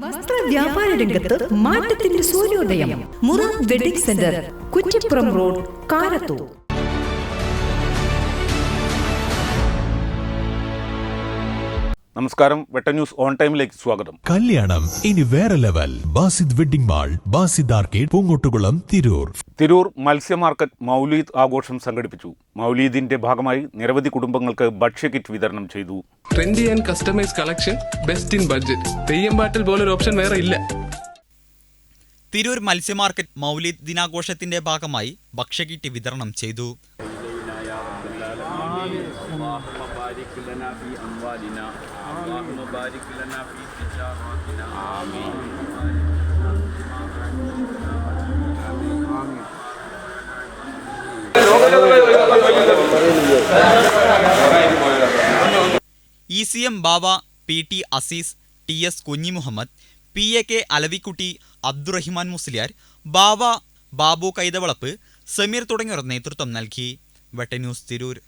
വസ്ത്ര വ്യാപാര രംഗത്ത് മാറ്റത്തിന്റെ സൂര്യോദയം. മുറ wedding centre Kuttippuram road Karathur. നമസ്കാരം. വെട്ട ന്യൂസ് ഓൺ ടൈമിലേക്ക് സ്വാഗതം. കല്യാണം ഇനി വേറെ level. Basid wedding mall Basid arcade Poongottukulam Tirur. Tirur മത്സ്യ മാർക്കറ്റ് മൗലീദ് ആഘോഷം സംഘടിപ്പിച്ചു. മൗലീദിന്റെ ഭാഗമായി നിരവധി കുടുംബങ്ങൾക്ക് ഭക്ഷ്യ കിറ്റ് വിതരണം ചെയ്തു. Trendy and customise collection best in budget Theyyam പാട്ടിൽ പോലൊരു ഓപ്ഷൻ വേറെ ഇല്ല. തിരൂർ മത്സ്യമാർക്കറ്റ് മൗലിദ് ദിനാഘോഷത്തിന്റെ ഭാഗമായി ഭക്ഷ്യകിറ്റ് വിതരണം ചെയ്തു. C M Bava P T Aziz T S Kunhimuhammed P A K Alavikutty Abdurahiman Musliyar Bava Babu Kaithavalappu Sameer തുടങ്ങിയവർ നേതൃത്വം നൽകി. വെട്ട ന്യൂസ് തിരൂർ.